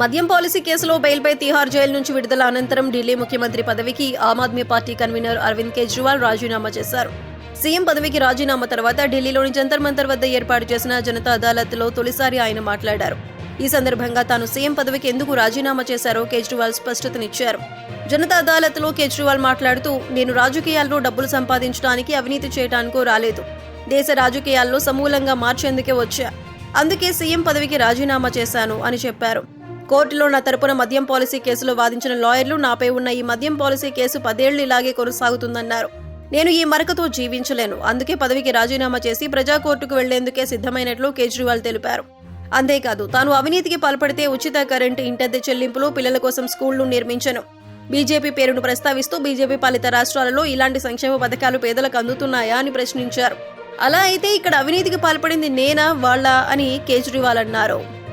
మద్యం పాలసీ కేసులో బెయిల్పై తిహార్ జైలు నుంచి విడుదల అనంతరం ఢిల్లీ ముఖ్యమంత్రి పదవికి ఆమ్ ఆద్మీ పార్టీ కన్వీనర్ అరవింద్ కేజ్రీవాల్ రాజీనామా చేశారు. సీఎం పదవికి రాజీనామా తర్వాత ఢిల్లీలోని జంతర్ మంతర్ వద్ద ఏర్పాటు చేసిన జనతా అదాలత్లో తొలిసారి ఆయన మాట్లాడారు. ఈ సందర్భంగా తాను సీఎం పదవికి ఎందుకు రాజీనామా చేశారో కేజ్రీవాల్ స్పష్టతనిచ్చారు. జనతా అదాలత్లో కేజ్రీవాల్ మాట్లాడుతూ నేను రాజకీయాల్లో డబ్బులు సంపాదించడానికి అవినీతి చేయడానికో రాలేదు. దేశ రాజకీయాల్లో సమూలంగా మార్చేందుకే వచ్చా. అందుకే సీఎం పదవికి రాజీనామా చేశాను అని చెప్పారు. కోర్టులో నా తరపున మద్యం పాలసీ కేసులో వాదించిన లాయర్లు నాపై ఉన్న ఈ మద్యం పాలసీ కేసు పదేళ్ళు ఇలాగే కొనసాగుతుందన్నారు. నేను ఈ మరకతో జీవించలేను. అందుకే పదవికి రాజీనామా చేసి ప్రజా కోర్టుకు వెళ్ళేందుకే సిద్ధమైనట్లు కేజ్రీవాల్ తెలిపారు. అంతేకాదు తాను అవినీతికి పాల్పడితే ఉచిత కరెంటు ఇంటద్దె చెల్లింపులు పిల్లల కోసం స్కూళ్ళు నిర్మించను. బీజేపీ పేరును ప్రస్తావిస్తూ బీజేపీ పాలిత రాష్ట్రాలలో ఇలాంటి సంక్షేమ పథకాలు పేదలకు అందుతున్నాయా అని ప్రశ్నించారు. అలా అయితే ఇక్కడ అవినీతికి పాల్పడింది నేనా వాళ్ళ అని కేజ్రీవాల్ అన్నారు.